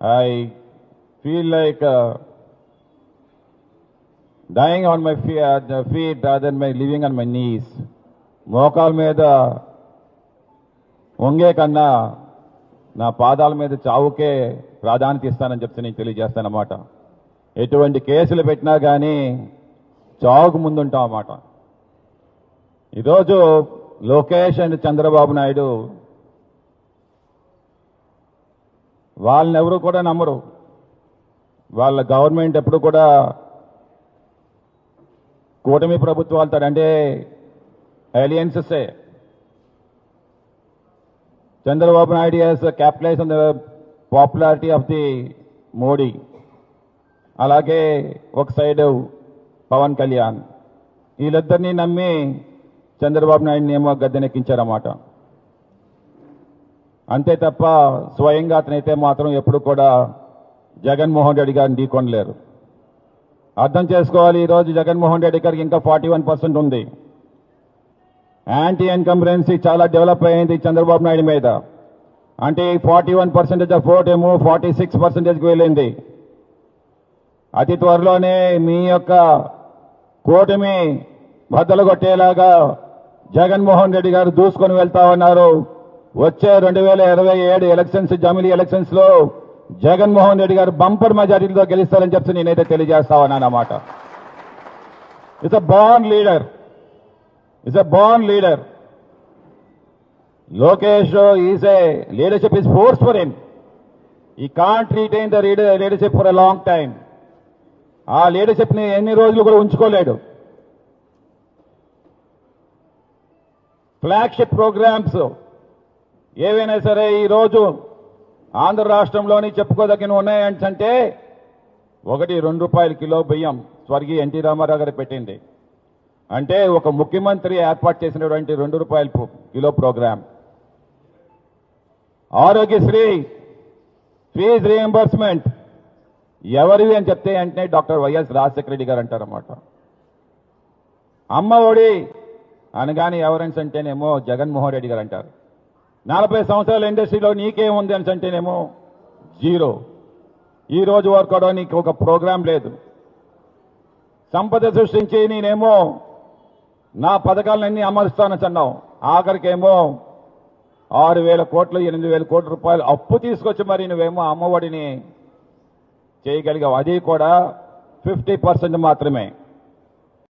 I feel like uh, dying on my feet, uh, feet rather than my living on my knees. మోకాల మీద వంగే కన్నా నా పాదాల మీద చావుకే ప్రాధాన్యత ఇస్తానని చెప్తే నేను తెలియజేస్తానమాట ఎటువంటి కేసులు పెట్టినా కానీ చావుకు ముందుంటాం అన్నమాట ఈరోజు లోకేష్ అండ్ చంద్రబాబు నాయుడు వాళ్ళని ఎవరు కూడా నమ్మరు. వాళ్ళ గవర్నమెంట్ ఎప్పుడు కూడా కూటమి ప్రభుత్వాలతో అంటే అలియన్సెసే. Chandrababu Naidu has capitalize on the popularity of the Modi. అలాగే ఒక సైడ్ పవన్ కళ్యాణ్. వీళ్ళిద్దరినీ నమ్మి చంద్రబాబు నాయుడిని ఏమో గద్దెనెక్కించారన్నమాట. అంతే తప్ప స్వయంగా అతనైతే మాత్రం ఎప్పుడు కూడా జగన్మోహన్ రెడ్డి గారిని ఢీకొనలేరు. అర్థం చేసుకోవాలి ఈరోజు జగన్మోహన్ రెడ్డి గారికి ఇంకా ఫార్టీ వన్ పర్సెంట్ ఉంది. యాంటీ ఎన్కంబరెన్సీ చాలా డెవలప్ అయింది చంద్రబాబు నాయుడు మీద. అంటే forty one percentage of vote ఏమో ఫార్టీ సిక్స్ పర్సెంటేజ్కి వెళ్ళింది. అతి త్వరలోనే మీ యొక్క కూటమి బద్దలు కొట్టేలాగా జగన్మోహన్ రెడ్డి గారు దూసుకొని వెళ్తా ఉన్నారు. వచ్చే రెండు వేల ఇరవై ఏడు ఎలక్షన్స్ జమిలీ ఎలక్షన్స్లో జగన్మోహన్ రెడ్డి గారు బంపర్ మెజారిటీతో గెలుస్తారని చెప్పి నేనైతే తెలియజేస్తా ఉన్నానన్నమాట it's a born leader it's a born leader Lokesh is a leadership is force for him he can't retain the leadership for a long time ఆ లీడర్షిప్ని ఎన్ని రోజులు కూడా ఉంచుకోలేడు. ఫ్లాగ్షిప్ ప్రోగ్రామ్స్ ఏవైనా సరే ఈరోజు ఆంధ్ర రాష్ట్రంలోని చెప్పుకోదగిన ఉన్నాయంటే ఒకటి రెండు రూపాయల కిలో బియ్యం స్వర్గీయ ఎన్టీ రామారావు గారు పెట్టింది. అంటే ఒక ముఖ్యమంత్రి ఏర్పాటు చేసినటువంటి రెండు రూపాయల kilo program. Aarogyasri fees reimbursement ఎవరివి అని చెప్తే అంటే డాక్టర్ వైఎస్ రాజశేఖర రెడ్డి గారు అంటారన్నమాట. అమ్మ ఒడి అనగానే ఎవరెన్స్ అంటేనేమో జగన్మోహన్ రెడ్డి గారు అంటారు. నలభై సంవత్సరాల ఇండస్ట్రీలో నీకేముంది అని అంటేనేమో జీరో. ఈ రోజు వరకు కూడా నీకు ఒక ప్రోగ్రాం లేదు. సంపద సృష్టించి నేనేమో నా పథకాలన్నీ అమరుస్తానని అన్నావు. ఆఖరికేమో ఆరు వేల కోట్లు ఎనిమిది వేల కోట్ల రూపాయలు అప్పు తీసుకొచ్చి మరి నువ్వేమో అమ్మఒడిని చేయగలిగావు. అది కూడా ఫిఫ్టీ పర్సెంట్ మాత్రమే.